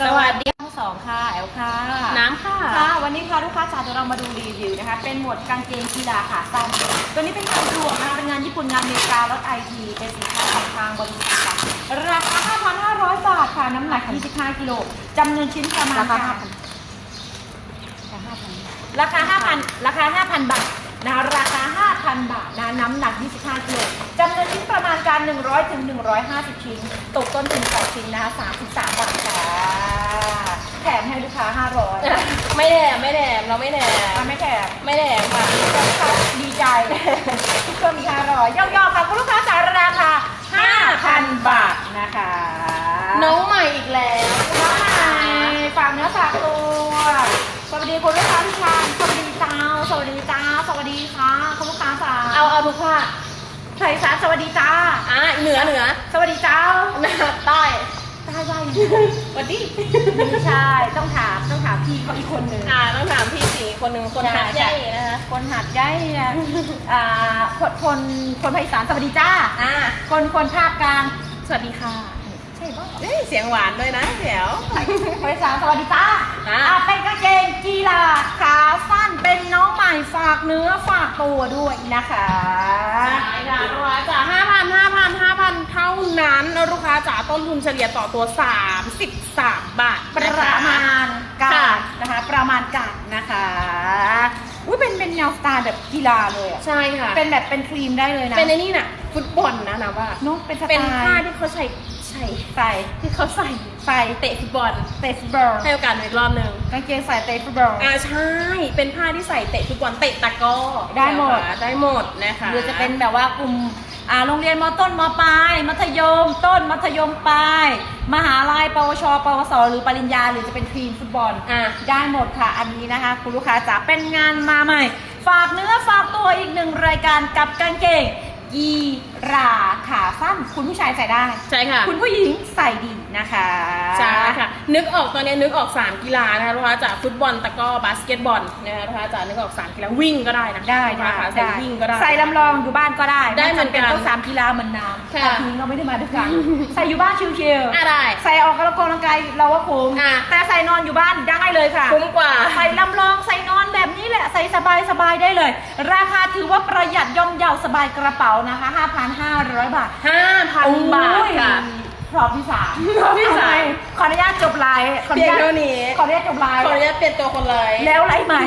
สวัสดีทั้งสองค่ะแอลค่ะน้ำค่ะค่ะ วันนี้ค่ะลูกค้าจ๋าเดี๋ยวเรามาดูรีวิวนะคะ เป็นหมวดกางเกงกีฬาขาสั้นตัวนี้เป็นงานรวมนะคะเป็นงานญี่ปุ่นงานอเมริการถไอทีเป็นสินค้าของทางบริษัทค่ะราคา 5,500 บาทค่ะ น้ำหนัก 25 กิโลจำนวนชิ้นประมาณราคาการราคา 5,000ราคา 5,000 บาทนะคะราคา 5,000 บาทนะน้ำหนัก 25 กิโล 100ถึง150 ชิ้น ตกต้นทุนต่อชิ้นนะคะ33 บาทค่ะ แถมให้ลูกค้า 500ไม่แถมไม่แถมเราไม่แถมมันไม่แถมไม่แถมค่ะ ดีใจเพิ่มอีก500ย่อๆค่ะคุณลูกค้าจ่ายราคา5,000 บาทนะคะน้องใหม่อีกแล้วน้องใหม่ฝากเนื้อฝากตัว สวัสดีคุณลูกค้าทุกท่านสวัสดีเจ้าสวัสดีเจ้าสวัสดีค่ะคุณลูกค้าจ๋าเอาเอาทุกค่ะ ใครสาสวัสดีจ้า อะเหนือเหนือสวัสดีเจ้าหน้าใต้ใช่ใช่สวัสดีไม่ใช่ต้องถามต้องถามพี่เขาอีกคนหนึ่งอ่าต้องถามพี่สีคนหนึ่งคนใช่ทักใหญ่นะคะคนหัดใหญ่นะอ่าคนคนคนภาคอีสานสวัสดีจ้าอ่าคนคนภาคกลางสวัสดีค่ะ ใช่ป่ะเอ้ยเสียงหวานด้วยนะเดี๋ยวภาคอีสานสวัสดีจ้าอะ อ่าเป็นกางเกงกีฬาขาสั้นเป็นน้องใหม่ฝากเนื้อฝากตัวด้วยนะคะใช่ค่ะลูกค้าจ๋าห้าพันห้าพันห้าพันเท่านั้นลูกค้าจ๋าต้นทุนเฉลี่ยต่อตัว33บาทประนะคะมาณกาค่ะ รนะคะ ประมาณการนะคะอุ้ยเป็นเป็นแนวสไตล์แบบกีฬาเลยอะใช่ค่ะ เป็นแบบเป็นครีมได้เลยนะเป็นในนี่น่ะ ฟุตบอลนะนะว่า เน้องเป็นสไตล์ เป็นผ้าที่เขาใส่ ใส่ใส่ที่เขาใส่ใส่เตะฟุตบอลเตะฟุตบอลให้โอกาสหนูอีกรอบหนึ่งกางเกงใส่เตะฟุตบอลอ่าใช่เป็นผ้าที่ใส่เตะฟุตบอลเตะตะกร้อได้หมดนะคะได้หมดนะคะหรือจะเป็นแบบว่ากลุ่มอ่าโรงเรียนมต้นมปลาย มัธยม ต้นมัธยมปลายมหาลัยปวช ปวส หรือปริญญา หรือจะเป็นทีมฟุตบอลอะได้หมดค่ะ อันนี้นะคะ คุณลูกค้าจ๋าเป็นงานมาใหม่ ฝากเนื้อฝากตัวอีกหนึ่งรายการกับกางเกง กีราขาสั้นคุณผู้ชายใส่ได้ ใช่ค่ะ คุณผู้หญิงใส่ดีนะคะใช่ค่ะ นึกออกตอนนี้นึกออก 3 กีฬานะคะลูกค้าจากฟุตบอลตะกร้อบาสเกตบอลนะคะลูกค้าจากนึกออก 3 กีฬาวิ่งก็ได้นะได้ลูกได้ค้าค่ะใส่วิ่งก็ได้ ใส่ลำลองอยู่บ้านก็ได้ได้เหมือนกันไจำต้องสามกีฬาเหมือนน้ำค่ะแต่ทีนี้เราไม่ได้มาด้วยกันใส่อยู่บ้านชิวอะได้ๆใส่ออกกำลังกายเราว่าคุ้มอะแต่ใส่นอนอยู่บ้านได้เลยค่ะคุ้มกว่าใส่ลำลองใส่นอนแบบนี้ แหละใส่สบายสบายๆได้เลย ราคาถือว่าประหยัดย่อมเยาสบายกระเป๋านะคะ 5,500 บาท 5,000 บาทค่ะพร้อมที่สามพร้อมที่สามขออนุญาตจบไลน์ขออเพีนุยงญาตเท่านี้ขออนุญาตจบไลน์ขออนุญาตเปลี่ยนตัวคนเลยแล้วไลน์ใหม่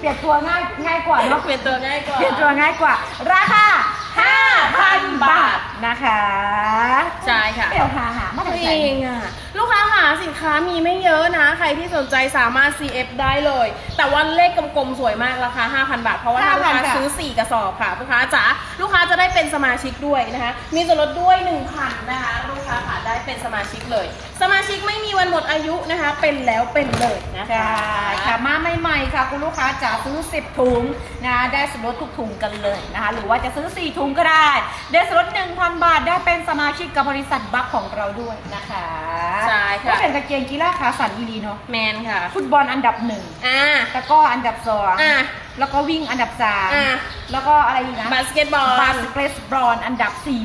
เปลี่ยนตัวง่ายง่ายกว่าเนาะเปลี่ยนตัวง่ายกว่า เปลี่ยนตัวง่ายกว่า ราคา5,000 บาท นะคะใช่ค่ะ เดี๋ยวหาหามาจจากไหนริงอะลูกค้าหาสินค้ามีไม่เยอะนะ ใครที่สนใจสามารถ CF ได้เลย แต่ว่าเลขกลมๆ สวยมากราคา 5,000 บาท เพราะว่าถ้าลูกค้า5,000ค่ะ ซื้อ 4 กระสอบค่ะ ลูกค้าจ๋าลูกค้าจะได้เป็นสมาชิกด้วยนะคะ มีส่วนลดด้วย 1,000 นะคะ ลูกค้าค่ะได้เป็นสมาชิกเลย สมาชิกไม่มีวันหมดอายุนะคะ เป็นแล้วเป็นเลยนะคะใช่ค่ะมาใหม่ๆค่ะ คุณลูกค้าจะซื้อ 10 ถุงนะได้ส่วนลดทุกถุงกันเลยนะคะ หรือว่าจะซื้อ 4 ถุงก็ได้ ได้ส่วนลด1,000 บาทได้เป็นสมาชิกกับบริษัทบัคของเราด้วยนะคะใช่ค่ะ ก็เป็นกางเกงกีฬาขาสั้นอีรีเนาะแมนค่ะ ฟุตบอลอันดับหนึ่งอ่าตะกร้ออันดับสองอะแล้วก็วิ่งอันดับสามอะแล้วก็อะไรอีกนะบาสเกตบอลบาสเกตบอลอันดับสี่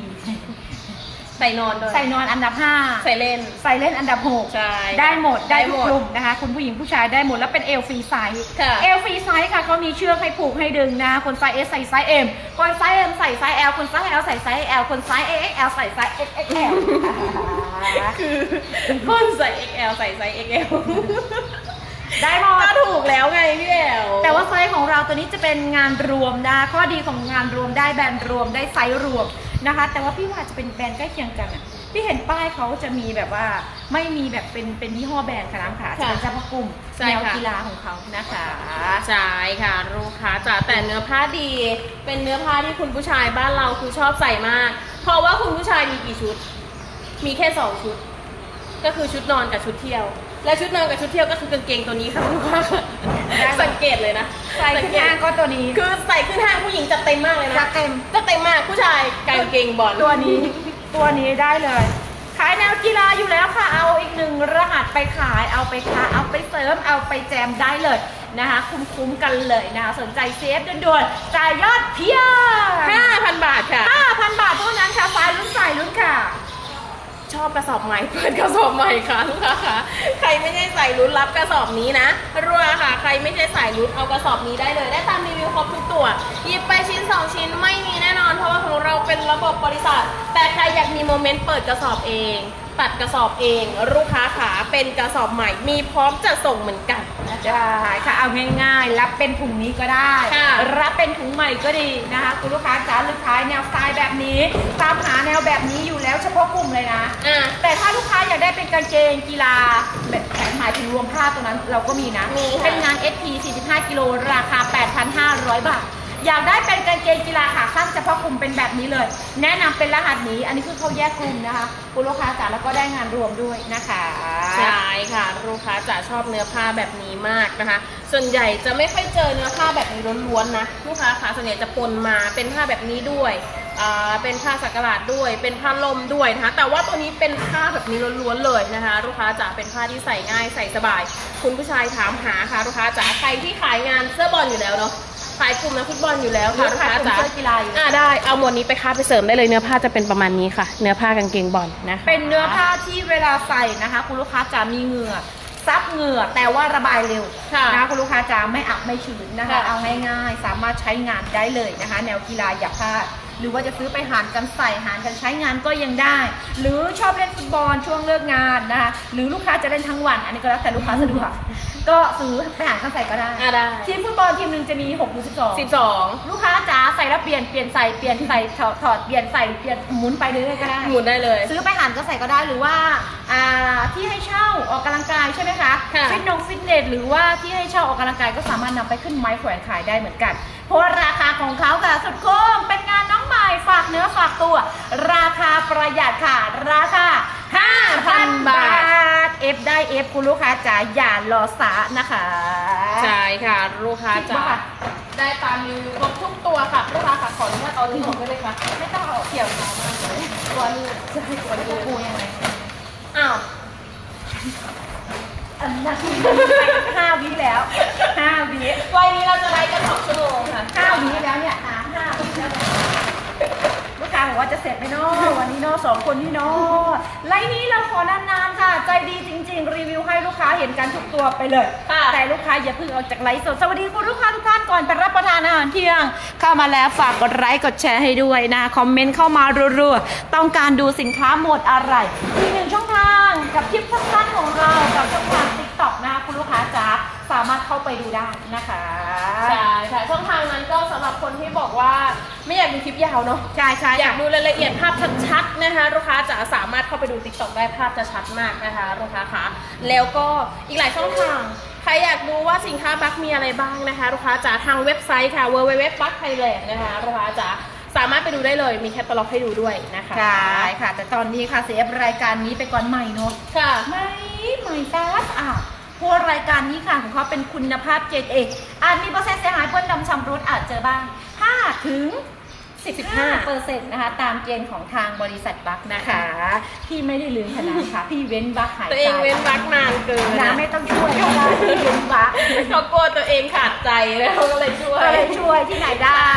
ใส่นอนด้วยใส่นอนอันดับห้าใส่เล่น ใส่เล่นอันดับหกใช่ได้หมดได้ได้ทุหกมดกลุ่มนะคะ คุณผู้หญิงผู้ชายได้หมดแล้วเป็นเอลฟรีไซส์ค่ะเอลฟรีไซส์ค่ะเขามีเชือกให้ผูกให้ดึงนะคนไซส์ S ใส่ไซส์ M คนไซส์ M ใส่ไซส์ L คนไซส์ L ใส่ไซส์ L คนไซส์ XXL ใส่ไซส์ XXL คือคนใส่ XL ใส่ไซส์ XL ได้หมดก็ถูกแล้วไงพี่แอลแต่ว่าไซส์ของเราตัวนี้จะเป็นงานรวมนะข้อดีของงานรวมได้แบรนด์รวมได้ไซส์รวม นะคะ แต่ว่าพี่ว่าจะเป็นแบรนด์ใกล้เคียงกันอะพี่เห็นป้ายเขาจะมีแบบว่าไม่มีแบบเป็นเป็นยี่ห้อแบรนด์ค่ะน้ำขาจะเป็นเฉพาะกลุ่มใช่แนวค่ะ กีฬาของเขานะคะใช่ค่ะลูกค้าจ๋าแต่เนื้อผ้าดี เป็นเนื้อผ้าที่คุณผู้ชายบ้านเราคือชอบใส่มาก เพราะว่าคุณผู้ชายมีกี่ชุด มีแค่สองชุด ก็คือชุดนอนกับชุดเที่ยว และชุดนอนกับชุดเที่ยวก็คือกางเกงตัวนี้ค่ะลูกค้าสังเกตเลยนะใส่ขึ้นห้างก็ตัวนี้ คือใส่ขึ้นห้างผู้หญิงจะเต็มมากเลยนะจะเต็มจะเต็มมากผู้ชายกางเกงบอลตัวนี้ ตัวนี้ได้เลย ขายแนวกีฬาอยู่แล้วค่ะ เอาอีกหนึ่งรหัสไปขาย เอาไปค้าเอาไปเสริม เอาไปแจมได้เลยนะคะคุ้มๆกันเลยนะคะสนใจเซฟด่วนๆจ่ายยอดเพียงห้าพันบาทค่ะ5,000 บาทเท่านั้นค่ะสายลุ้นสายลุ้นค่ะ ชอบกระสอบใหม่เปิดกระสอบใหม่ค่ะลูกค้าค่ะใครไม่ใช่ใส่รุ้นรับกระสอบนี้นะรัวค่ะ ใครไม่ใช่ใส่รุ้นเอากระสอบนี้ได้เลย ได้ตามรีวิวครบทุกตัวหยิบไปชิ้น 2 ชิ้นไม่มีแน่นอน เพราะว่าของเราเป็นระบบบริษัท แต่ใครอยากมีโมเมนต์เปิดกระสอบเอง ตัดกระสอบเองลูกค้าขาเป็นกระสอบใหม่มีพร้อมจะส่งเหมือนกันนะจ๊ะใช่ค่ะเอาง่ายๆ รับเป็นถุงนี้ก็ได้ ค่ะรับเป็นถุงใหม่ก็ดีนะคะคุณลูกค้าจ๋าลูกค้าแนวสไตล์แบบนี้ตามหาแนวแบบนี้อยู่แล้วเฉพาะกลุ่มเลยนะ อะ แต่ถ้าลูกค้าอยากได้เป็นกางเกงกีฬาแบบหมายถึงรวมผ้าตัวนั้นเราก็มีนะ มีค่ะ เป็นงาน SP 45 กิโลราคา 8,500 บาท อยากได้เป็นกางเกงกีฬาขาสั้นเฉพาะกลุ่มเป็นแบบนี้เลย แนะนำเป็นรหัสนี้ อันนี้คือเขาแยกกลุ่มนะคะคุณลูกค้าจ๋าแล้วก็ได้งานรวมด้วยนะคะใช่ค่ะลูกค้าจะชอบเนื้อผ้าแบบนี้มากนะคะ ส่วนใหญ่จะไม่ค่อยเจอเนื้อผ้าแบบนี้ล้วนๆนะลูกค้าค่ะส่วนใหญ่จะปนมาเป็นผ้าแบบนี้ด้วยอ่าเป็นผ้าสักหลาดด้วย เป็นผ้าลมด้วยนะคะ แต่ว่าตัวนี้เป็นผ้าแบบนี้ล้วนๆเลยนะคะ ลูกค้าจะเป็นผ้าที่ใส่ง่ายใส่สบาย คุณผู้ชายถามหาค่ะลูกค้าจ๋าใครที่ขายงานเสื้อบอลอยู่แล้วเนาะ ขายกลุ่มนักฟุตบอลอยู่แล้วค่ะลูกค้าจ๋าเสื้อกีฬาอยู่อ่าได้เอาหมวดนี้ไปค้าไปเสริมได้เลยเนื้อผ้าจะเป็นประมาณนี้ค่ะ เนื้อผ้ากางเกงบอลนะคะเป็นเนื้อผ้าที่เวลาใส่นะคะ คุณลูกค้าจะมีเหงื่อซับเหงื่อแต่ว่าระบายเร็วค่ะนะคะคุณลูกค้าจะไม่อับไม่ชื้นนะคะค่ะเอาง่ายๆ สามารถใช้งานได้เลยนะคะ แนวกีฬาอย่าพลาดหรือว่าจะซื้อไปหารกันใส่หารกันใช้งานก็ยังได้ หรือชอบเล่นฟุตบอลช่วงเลิกงานนะคะหรือลูกค้าจะเล่นทั้งวัน อันนี้ก็แล้วแต่ลูกค้าสะดวก ก็ซื้อไปหารกันใส่ก็ได้อ่าได้ ทีมฟุตบอลทีมหนึ่งจะมี6ถึง12สิบสองลูกค้าจ๋าใส่แล้วเปลี่ยนเปลี่ยนใส่เปลี่ยนใส่ถอดถอดเปลี่ยนใส่เปลี่ยนหมุนไปเรื่อยๆก็ได้ หมุนได้เลย ซื้อไปหันก็ใส่ก็ได้หรือว่าอ่าที่ให้เช่าออกกำลังกายใช่ไหมคะค่ะฟิตนงฟิตเนสหรือว่าที่ให้เช่าออกกำลังกายก็สามารถนำไปขึ้นไม้แขวนขายได้เหมือนกัน เพราะว่าราคาของเขาค่ะสุดโกงเป็นงานน้องใหม่ฝากเนื้อฝากตัว ราคาประหยัดค่ะราคา5,000 บาท เอฟได้เอฟคุณลูกค้าจ๋าอย่ารอสานะคะใช่ค่ะลูกค้าคิดจะว่าค่ะได้ตามรีวิวครบทุกตัวค่ะลูกค้าค่ะขออนุญาตเอาลิ้นออกได้เลยค่ะ ไม่ต้องเอาเกี่ยวขามากเลยตัวนี้จะให้ตัวนี้กูยังไงอ้าวอันนาทีห้าวิแล้วห้าวิวันนี้เราจะไลฟ์กันสองชั่วโมงค่ะห้าวิแล้วเนี่ยอะห้าวิแล้ว เนี่ยลูกค้าบอกว่าจะเสร็จไหมเนาะวันนี้เนาะสองคนนี่เนาะไลน์นี้เราขอนานๆค่ะ ใจดีจริง ๆ รีวิวให้ลูกค้าเห็นกันทุกตัวไปเลย ค่ะแต่ลูกค้าอย่าเพิ่งออกจากไลฟ์สดสวัสดีคุณลูกค้าทุกท่านก่อนไปรับประทานอาหารเที่ยง เข้ามาแล้วฝากกดไลค์กดแชร์ให้ด้วยนะ คอมเมนต์เข้ามารัวๆต้องการดูสินค้าหมวดอะไรอีกหนึ่งช่องทางกับคลิปสั้นๆของเรากับช่องทางติ๊กต็อกนะคะคุณลูกค้าจ๋าสามารถเข้าไปดูได้นะคะ ใช่ค่ะช่องทางนั้นก็สำหรับคนที่บอกว่า ไม่อยากดูคลิปยาวเนาะใช่ใช่อยากดูรายละเอียดภาพชัดๆนะคะลูกค้าจะสามารถเข้าไปดูติ๊กต็อกได้ภาพจะชัดมากนะคะลูกค้าคะแล้วก็อีกหลายช่องทางใครอยากดูว่าสินค้าบัคมีอะไรบ้างนะคะลูกค้าจ๋าทางเว็บไซต์ค่ะ w w w b u c k t h a i l a n d นะคะลูกค้าจ๋าสามารถไปดูได้เลยมีแคตตาล็อกให้ดูด้วยนะคะใช่ค่ะ แต่ตอนนี้ค่ะเซฟรายการนี้ไปก่อนใหม่เนาะค่ะไม่ใหม่ตาสะอาดเพราะว่ารายการนี้ค่ะของเขาเป็นคุณภาพเจนเอกอาจมีเปอร์เซ็นต์เสียหายเปื้อนดำชำรุดอาจเจอบ้าง5ถึง 15เปอร์เซ็นต์นะคะ ตามเกณฑ์ของทางบริษัทบัคนะคะ พี่ไม่ได้ลืมขนาดค่ะ พี่เว้นบัคหายใจตัวเองเว้นวักนานเกินนะไม่ต้องช่วยก็ได้พี่เว้นบัคเขากลัวตัวเองขาดใจแล้วก็เลยช่วยก็เลยช่วยที่ไหนได้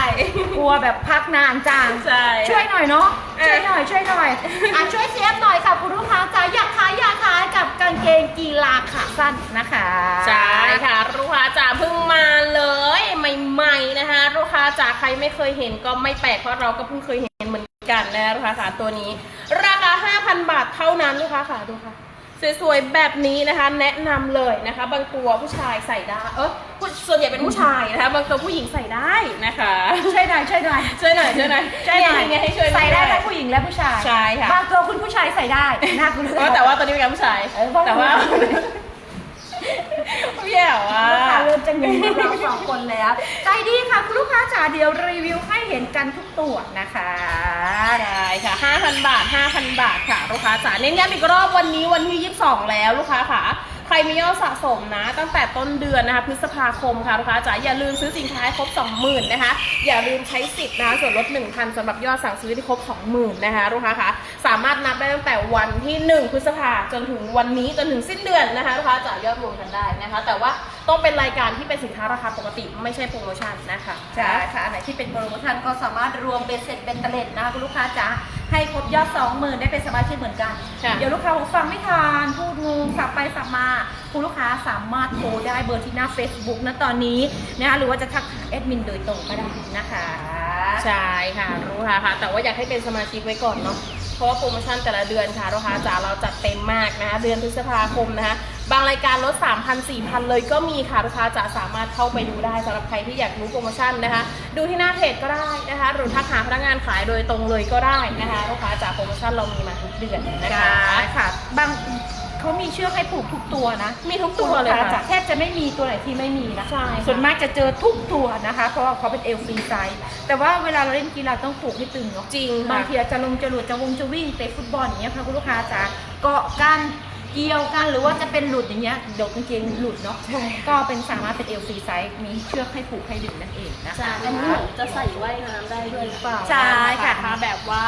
กลัวแบบพักนานจังใช่ช่วยหน่อยเนาะเออช่วยหน่อยช่วยหน่อยอะช่วยเซฟหน่อยค่ะคุณลูกค้าจ๋าอยากขายอยากขายกับกางเกงกีฬาขาสั้นนะคะใช่ค่ะ นะคะลูกค้าจ๋าใครไม่เคยเห็นก็ไม่แปลกเพราะเราก็เพิ่งเคยเห็นเหมือนกันนะลูกค้าค่ะตัวนี้ ราคา 5,000 บาทเท่านั้นลูกค้าค่ะดูค่ะสวยๆแบบนี้นะคะ แนะนำเลยนะคะ บางตัวผู้ชายใส่ได้เออผู้ส่วนใหญ่เป็นผู้ชายนะคะ บางตัวผู้หญิงใส่ได้นะคะช่วยหน่อยช่วยหน่อยช่วยหน่อยช่วยหน่อยช่วยหน่อยไงให้ช่วยใส่ได้วยทั้งผู้หญิงและผู้ชายใช่ค่ะบางตัวคุณผู้ชายใส่ได้นะคุณลูกเอค้าอแต่ว่าตอนนี้เป็นการผู้ชายเออเพราะแต่ว่า แย่ว่ะ ลูกค้าเริ่มจะเงินกับเราสองคนแล้ว ใจดีค่ะคุณลูกค้าจ๋าเดี๋ยวรีวิวให้เห็นกันทุกตัวนะคะใช่ค่ะ 5,000 บาท 5,000 บาทค่ะ ลูกค้าจ๋าเน้นย้ำอีกรอบวันนี้วันที่ 22 แล้วลูกค้าค่ะ ใครมียอดสะสมนะ ตั้งแต่ต้นเดือนนะคะพฤษภาคมค่ะลูกค้าจ๋าอย่าลืมซื้อสินค้าให้ครบ 20,000นะคะ อย่าลืมใช้สิทธิ์นะคะส่วนลด 1,000สำหรับยอดสั่งซื้อที่ครบ 20,000นะคะลูกค้าคะสามารถนับได้ตั้งแต่วันที่ 1 พฤษภาจนถึงวันนี้จนถึงสิ้นเดือนนะคะลูกค้าจ๋ายอดรวมกันได้นะคะ แต่ว่าต้องเป็นรายการที่เป็นสินค้าราคาปกติไม่ใช่โปรโมชั่นนะคะ ใช่ค่ะอันไหนที่เป็นโปรโมชั่นก็สามารถรวมเป็นเสร็จเป็นตะเล็ดนะคะคุณลูกค้าจ๋า ให้ครบยอด 20,000 ได้เป็นสมาชิกเหมือนกัน ค่ะ เดี๋ยวลูกค้าบอกฟังไม่ทันพูดงงสับไปสับมา คุณลูกค้าสามารถโทรได้เบอร์ที่หน้า Facebook นะตอนนี้นะคะหรือว่าจะทักหาแอดมินโดยตรงก็ได้นะคะ ใช่ค่ะ รู้ค่ะค่ะ แต่ว่าอยากให้เป็นสมาชิกไว้ก่อนเนาะเพ ราะว่าโปรโมชั่นแต่ละเดือนค่ะลูกค้าจ๋าเราจัดเต็มมากนะคะเดือนพฤษภาคมนะคะบางรายการลด 3,000 4,000 เลยก็มีค่ะลูกค้าจ๋าสามารถเข้าไปดูได้สำหรับใครที่อยากรู้โปรโมชั่นนะคะ ดูที่หน้าเพจก็ได้นะคะ หรือทักหาพนักงานขายโดยตรงเลยก็ได้นะคะลูกค้าจ๋าโปรโมชั่นเรามีมาทุกเดือนนะคะค่ะบาง เขามีเชือกให้ผูกทุกตัวนะมีทุกตัวเลยณค่ะจ๋าแทบจะไม่มีตัวไหนที่ไม่มีนะ ใช่ค่ะส่วนมากจะเจอทุกตัวนะคะ เพราะว่าเขาเป็นเอลฟรีไซส์ แต่ว่าเวลาเราเล่นกีฬาต้องผูกให้ตึงเนาะ จริงบาค่ะงทีอาจจะลงจรวดจะวงจะวิ่งเตะฟุตบอลอย่างเงี้ยค่ะคุณลูกค้าจ๋าเกาะกันเกี่ยวกันหรือว่าจะเป็นหลุดอย่างเงี้ยเดี๋ยวกางเกงหลุดเนาะใช่ก็เป็นสามารถเป็นเอลฟรีไซส์มีเชือกให้ผูกให้ดึงนั่นเองนะคะใช่อันนี้เหมือนจะใส่ว่ายน้ำได้ด้วยหรือเปล่าใช่ค่ะถ้าแบบว่า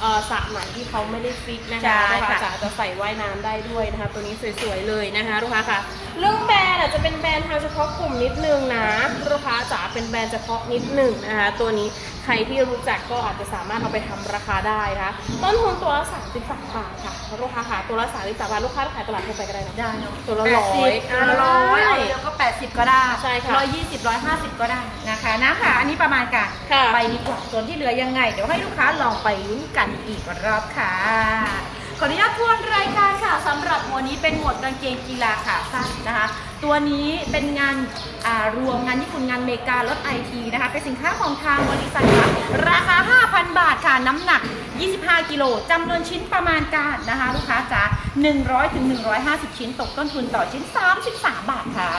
เอ่อสระไหนที่เขาไม่ได้ฟิกนะใช่คะลูกค้าค่ะจ๋าจะใส่ว่ายน้ำได้ด้วยนะคะ ตัวนี้สวยๆเลยนะคะลูกค้าค่ะเรื่องแบรนด์อาจจะเป็นแบรนด์ทางเฉพาะกลุ่มนิดนึงนะลูกค้าจ๋าเป็นแบรนด์เฉพาะนิดนึงนะคะตัวนี้ ใครที่รู้จักก็อาจจะสามารถเอาไปทำราคาได้นะคะต้นทุนตัวละ33บาทค่ะลูกค้าค่ะตัวละ33บาทลูกค้าขายตลาดทั่วไปก็ได้เนอะได้เนาะตัวละร้อย80ตัวละร้อยใช่เอาเยอะก็80ก็ได้ใช่ค่ะร้อยยี่สิบร้อยห้าสิบก็ได้นะคะนะค่ะอันนี้ประมาณการค่ะไปดีกว่าส่วนที่เหลือยังไง เดี๋ยวให้ลูกค้าลองไปลุ้นกันอีกรอบค่ะ ขออนุญาตทวนรายการค่ะสำหรับหมวดนี้เป็นหมวดกางเกงกีฬาขาสั้นนะคะ ตัวนี้เป็นงานารวมงานญี่ปุ่นงานเมกาลดไอทีนะคะเป็นสินค้าของทางบริษัทค่ะราคา 5,000 บาทค่ะน้ำหนัก 25 กิโลจำนวนชิ้นประมาณการนะคะ ลูกค้าจ๋า 100ถึง150 ชิ้นตกต้นทุนต่อชิ้น 33 บาทค่ะ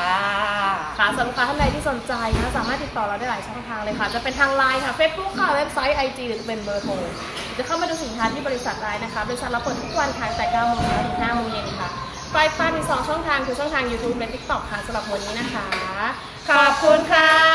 ค่ะสำหรับลูกค้าท่านใดที่สนใจนะสามารถติดต่อเราได้หลายช่องทางเลยค่ะ จะเป็นทางไลน์ค่ะ Facebook ค่ะ เว็บไซต์ IG หรือจะเป็นเบอร์โทรจะเข้ามาดูสินค้าที่บริษัทได้นะคะ บริษัทเราเปิดทุกวันค่ะแต่9โมงเช้าถึง5โมงเย็นค่ะไฟฟ้ามีสองช่องทางคือช่องทาง YouTube และ TikTok ค่ะสำหรับวันนี้นะคะ ขอบคุณค่ะ